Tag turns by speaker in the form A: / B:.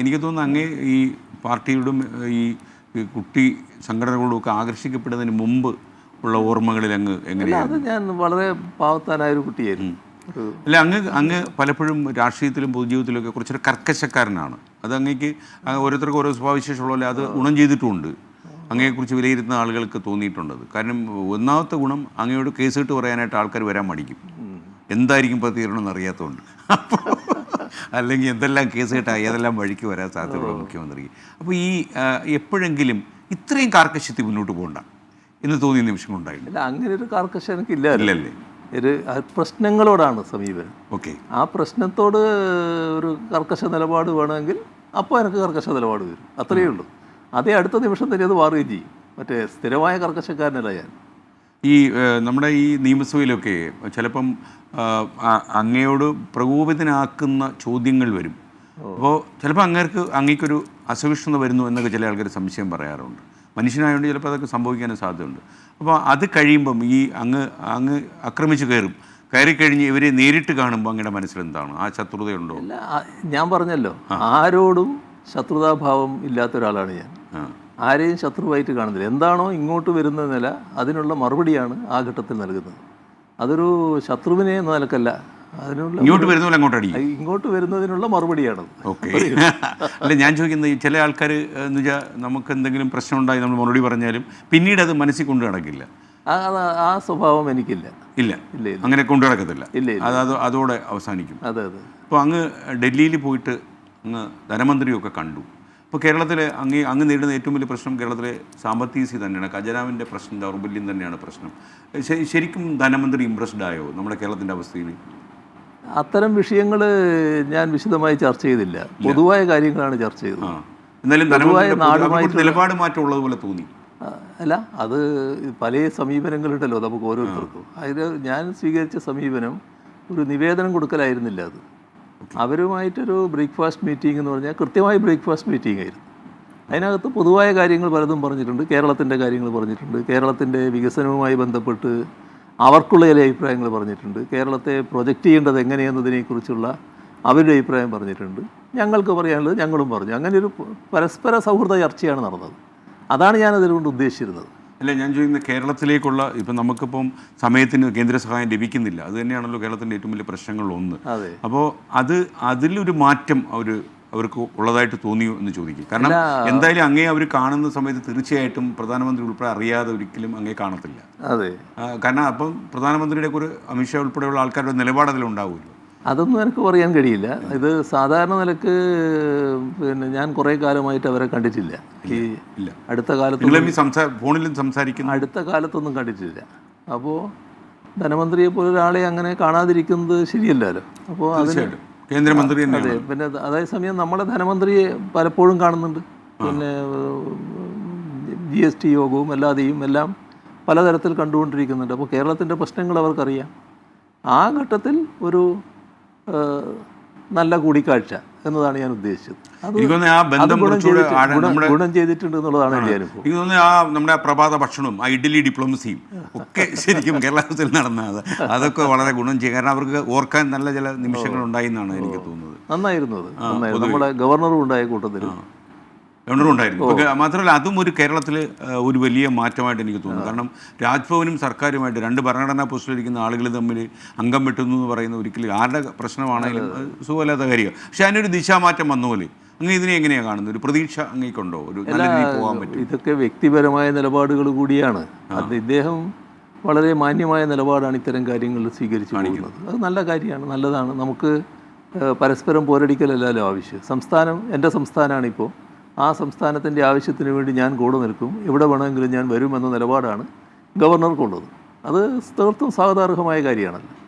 A: എനിക്ക് തോന്നുന്നു അങ്ങേ ഈ പാർട്ടിയോടും ഈ കുട്ടി സംഘടനകളോടും ഒക്കെ ആകർഷിക്കപ്പെടുന്നതിന് മുമ്പ് ഉള്ള ഓർമ്മകളിൽ അങ്ങ് എങ്ങനെയാണ്
B: അത് ഞാൻ വളരെ പാവത്താനായ ഒരു കുട്ടിയായിരുന്നു.
A: അല്ല അങ്ങ് അങ്ങ് പലപ്പോഴും രാഷ്ട്രീയത്തിലും പൊതുജീവിതത്തിലും ഒക്കെ കുറച്ചൊരു കർക്കശക്കാരനാണ്. അത് അങ്ങേക്ക് അങ്ങ് ഓരോരുത്തർക്കും ഓരോ സ്വഭാവവിശേഷമുള്ള പോലെ അത് ഗുണം ചെയ്തിട്ടുമുണ്ട് അങ്ങയെക്കുറിച്ച് വിലയിരുത്തുന്ന ആളുകൾക്ക് തോന്നിയിട്ടുണ്ടത് കാരണം ഒന്നാമത്തെ ഗുണം അങ്ങയോട് കേസ് ഇട്ട് പറയാനായിട്ട് ആൾക്കാർ വരാൻ മടിക്കും. എന്തായിരിക്കും പ്രതികരണം എന്നറിയാത്തതുകൊണ്ട്. അപ്പോൾ അല്ലെങ്കിൽ എന്തെല്ലാം കേസ് കേട്ടാൽ ഏതെല്ലാം വഴിക്ക് വരാൻ സാധ്യതയുള്ള മുഖ്യമന്ത്രിക്ക് അപ്പോൾ ഈ എപ്പോഴെങ്കിലും ഇത്രയും കാർക്കശ്യത്തിൽ മുന്നോട്ട് പോകണ്ട എന്ന് തോന്നിയ നിമിഷങ്ങളുണ്ടായില്ല
B: അല്ല അങ്ങനെ ഒരു കാർക്കശ്യം എനിക്കില്ല
A: ഇല്ലല്ലേ?
B: ഒരു പ്രശ്നങ്ങളോടാണ് സമീപനം.
A: ഓക്കെ.
B: ആ പ്രശ്നത്തോട് ഒരു കർക്കശ നിലപാട് വേണമെങ്കിൽ അപ്പോൾ എനിക്ക് കർക്കശ നിലപാട് വരും. അത്രയേ ഉള്ളൂ. അതേ അടുത്ത നിമിഷം തന്നെ അത് മാറുകയും ചെയ്യും. മറ്റേ സ്ഥിരമായ കർക്കശക്കാരനല്ല ഞാൻ.
A: ഈ നമ്മുടെ ഈ നിയമസഭയിലൊക്കെ ചിലപ്പം അങ്ങയോട് പ്രകോപിതനാക്കുന്ന ചോദ്യങ്ങൾ വരും. അപ്പോൾ ചിലപ്പോൾ അങ്ങേർക്ക് അങ്ങേക്കൊരു അസഹിഷ്ണുത വരുന്നു എന്നൊക്കെ ചില ആൾക്കാർ സംശയം പറയാറുണ്ട്. മനുഷ്യനായതുകൊണ്ട് ചിലപ്പോൾ അതൊക്കെ സംഭവിക്കാനും സാധ്യതയുണ്ട്. അപ്പോൾ അത് കഴിയുമ്പം ഈ അങ്ങ് അങ്ങ് ആക്രമിച്ച് കയറും. കയറി കഴിഞ്ഞ് ഇവരെ നേരിട്ട് കാണുമ്പോൾ അങ്ങയുടെ മനസ്സിലെന്താണ് ആ ശത്രുതയുണ്ടോ?
B: ഞാൻ പറഞ്ഞല്ലോ. ആരോടും ശത്രുതാഭാവം ഇല്ലാത്ത ഒരാളാണ് ഞാൻ ആരെയും ശത്രുവായിട്ട് കാണുന്നില്ല. എന്താണോ ഇങ്ങോട്ട് വരുന്ന നില അതിനുള്ള മറുപടിയാണ് ആ ഘട്ടത്തിൽ നൽകുന്നത്. അതൊരു ശത്രുവിനെ എന്ന നിലക്കല്ല. അതിനുള്ള
A: ഇങ്ങോട്ട് വരുന്ന പോലെ അങ്ങോട്ട് അടിക്കും.
B: ഇങ്ങോട്ട് വരുന്നതിനുള്ള മറുപടിയാണ്
A: ഓക്കെ. അല്ല ഞാൻ ചോദിക്കുന്നത് ഈ ചില ആൾക്കാർ എന്ന് വെച്ചാൽ നമുക്ക് എന്തെങ്കിലും പ്രശ്നം ഉണ്ടായി നമ്മൾ മറുപടി പറഞ്ഞാലും പിന്നീട് അത് മനസ്സിൽ കൊണ്ടു നടക്കില്ല.
B: ആ സ്വഭാവം എനിക്കില്ല.
A: ഇല്ല.
B: ഇല്ല
A: അങ്ങനെ കൊണ്ടു നടക്കത്തില്ല.
B: ഇല്ല ഇല്ല.
A: അത് അത് അതോടെ അവസാനിക്കും.
B: അതെ അതെ.
A: അപ്പോൾ അങ്ങ് ഡൽഹിയിൽ പോയിട്ട് അങ്ങ് ധനമന്ത്രിയൊക്കെ കണ്ടു. ഇപ്പോൾ കേരളത്തിൽ അങ്ങ് അങ്ങ് നേരിടുന്ന ഏറ്റവും വലിയ പ്രശ്നം കേരളത്തിലെ സാമ്പത്തിക സ്ഥിതി തന്നെയാണ്. ഖജനാവിന്റെ പ്രശ്നം ദൗർബല്യം തന്നെയാണ് പ്രശ്നം. ശരിക്കും ധനമന്ത്രി ഇംപ്രസ്ഡ് ആയോ നമ്മുടെ കേരളത്തിന്റെ അവസ്ഥയിൽ?
B: അത്തരം വിഷയങ്ങൾ ഞാൻ വിശദമായി ചർച്ച ചെയ്തില്ല. പൊതുവായ കാര്യങ്ങളാണ് ചർച്ച ചെയ്തത്.
A: എന്നാലും നിലപാട് മാറ്റം ഉള്ളതുപോലെ തോന്നി.
B: അല്ല അത് പല സമീപനങ്ങളുണ്ടല്ലോ നമുക്ക് ഓരോരുത്തർക്കും. അതിൽ ഞാൻ സ്വീകരിച്ച സമീപനം ഒരു നിവേദനം കൊടുക്കലായിരുന്നില്ല അത്. അവരുമായിട്ടൊരു ബ്രേക്ക്ഫാസ്റ്റ് മീറ്റിംഗ് എന്ന് പറഞ്ഞാൽ കൃത്യമായി ബ്രേക്ക്ഫാസ്റ്റ് മീറ്റിംഗ് ആയിരുന്നു. അതിനകത്ത് പൊതുവായ കാര്യങ്ങൾ പലതും പറഞ്ഞിട്ടുണ്ട്. കേരളത്തിന്റെ കാര്യങ്ങൾ പറഞ്ഞിട്ടുണ്ട്. കേരളത്തിന്റെ വികസനവുമായി ബന്ധപ്പെട്ട് അവർക്കുള്ള ചില അഭിപ്രായങ്ങൾ പറഞ്ഞിട്ടുണ്ട്. കേരളത്തെ പ്രൊജക്റ്റ് ചെയ്യേണ്ടത് എങ്ങനെയെന്നതിനെക്കുറിച്ചുള്ള അവരുടെ അഭിപ്രായം പറഞ്ഞിട്ടുണ്ട്. ഞങ്ങൾക്ക് പറയാനുള്ളത് ഞങ്ങളും പറഞ്ഞു. അങ്ങനെ ഒരു പരസ്പര സൗഹൃദ ചർച്ചയാണ് നടന്നത്. അതാണ് ഞാൻ അതിലുകൊണ്ട് ഉദ്ദേശിച്ചിരുന്നത്.
A: അല്ല ഞാൻ ചോദിക്കുന്നത് കേരളത്തിലേക്കുള്ള ഇപ്പം നമുക്കിപ്പം സമയത്തിന് കേന്ദ്ര സഹായം ലഭിക്കുന്നില്ല. അത് തന്നെയാണല്ലോ കേരളത്തിന്റെ ഏറ്റവും വലിയ പ്രശ്നങ്ങളൊന്ന്
B: ഒന്ന്
A: അപ്പോൾ അത് അതിലൊരു മാറ്റം അവർ അവർക്ക് ഉള്ളതായിട്ട് തോന്നിയോ എന്ന് ചോദിക്കും. കാരണം എന്തായാലും അങ്ങേ അവർ കാണുന്ന സമയത്ത് തീർച്ചയായിട്ടും പ്രധാനമന്ത്രി ഉൾപ്പെടെ അറിയാതെ ഒരിക്കലും അങ്ങേ കാണത്തില്ല.
B: അതെ.
A: കാരണം അപ്പം പ്രധാനമന്ത്രിയുടെ ഒരു അമിത്ഷാ ഉൾപ്പെടെയുള്ള ആൾക്കാരുടെ നിലപാട് അതിലുണ്ടാവുമല്ലോ.
B: അതൊന്നും എനിക്ക് പറയാൻ കഴിയില്ല. ഇത് സാധാരണ നിലയ്ക്ക് പിന്നെ ഞാൻ കുറേ കാലമായിട്ട് അവരെ കണ്ടിട്ടില്ല. ഈ അടുത്ത കാലത്ത്
A: ഫോണിലും സംസാരിക്കുന്ന
B: അടുത്ത കാലത്തൊന്നും കണ്ടിട്ടില്ല. അപ്പോൾ ധനമന്ത്രിയെ പോലെ ഒരാളെ അങ്ങനെ കാണാതിരിക്കുന്നത് ശരിയല്ലല്ലോ. അപ്പോൾ അതിന്
A: കേന്ദ്രമന്ത്രി
B: അതെ പിന്നെ അതേസമയം നമ്മളെ ധനമന്ത്രിയെ പലപ്പോഴും കാണുന്നുണ്ട്. പിന്നെ ജി എസ് ടി യോഗവും അല്ലാതെയും എല്ലാം പലതരത്തിൽ കണ്ടുകൊണ്ടിരിക്കുന്നുണ്ട്. അപ്പോൾ കേരളത്തിന്റെ പ്രശ്നങ്ങൾ അവർക്കറിയാം. ആ ഘട്ടത്തിൽ ഒരു നല്ല കൂടിക്കാഴ്ച എന്നതാണ് ഞാൻ ഉദ്ദേശിച്ചത്.
A: ആ ബന്ധം
B: ഗുണം ചെയ്തിട്ടുണ്ട്. എന്നുള്ളതാണ് എന്റെ അനുഭവം.
A: എനിക്ക് തോന്നുന്നു ആ നമ്മുടെ പ്രഭാത ഭക്ഷണവും ആ ഇഡ്ഡലി ഡിപ്ലോമസിയും ഒക്കെ ശരിക്കും കേരളത്തിൽ നടന്നത്. അതൊക്കെ വളരെ ഗുണം ചെയ്യും. കാരണം അവർക്ക് ഓർക്കാൻ നല്ല ചില നിമിഷങ്ങൾ ഉണ്ടായി എന്നാണ് എനിക്ക് തോന്നുന്നത്.
B: നന്നായിരുന്നു അത്. നമ്മുടെ ഗവർണറും ഉണ്ടായ കൂട്ടത്തിൽ
A: ഉണ്ടായിരുന്നു. മാത്രമല്ല അതും ഒരു കേരളത്തിൽ ഒരു വലിയ മാറ്റമായിട്ട് എനിക്ക് തോന്നുന്നു. കാരണം രാജ്ഭവനും സർക്കാരുമായിട്ട് രണ്ട് ഭരണഘടനാ പോസ്റ്റിലിരിക്കുന്ന ആളുകൾ തമ്മിൽ അംഗം വെട്ടുന്നു എന്ന് പറയുന്ന ഒരിക്കലും ആരുടെ പ്രശ്നമാണെങ്കിലും സുഖമല്ലാത്ത കാര്യം കാര്യമാണ്. പക്ഷെ അതിനൊരു ദിശാമാറ്റം വന്ന പോലെ അങ്ങ് ഇതിനെ എങ്ങനെയാണ് കാണുന്നത്? ഒരു പ്രതീക്ഷ അങ്ങേക്കുണ്ടോ? ഒരു നല്ല രീതിയിൽ പോകാൻ പറ്റും.
B: ഇതൊക്കെ വ്യക്തിപരമായ നിലപാടുകൾ കൂടിയാണ്. അത് ഇദ്ദേഹം വളരെ മാന്യമായ നിലപാടാണ് ഇത്തരം കാര്യങ്ങളിൽ സ്വീകരിച്ചു കാണിക്കുന്നത്. അത് നല്ല കാര്യമാണ് നല്ലതാണ്. നമുക്ക് പരസ്പരം പോരടിക്കലല്ലല്ലോ ആവശ്യം. സംസ്ഥാനം എന്റെ സംസ്ഥാനമാണിപ്പോൾ ആ സംസ്ഥാനത്തിന്റെ ആവശ്യത്തിന് വേണ്ടി ഞാൻ കൂടെ നിൽക്കും. എവിടെ വേണമെങ്കിലും ഞാൻ വരുമെന്ന നിലപാടാണ് ഗവർണർക്കുള്ളത് അത് തീർത്തും സ്വാഗതാർഹമായ കാര്യമാണല്ലോ.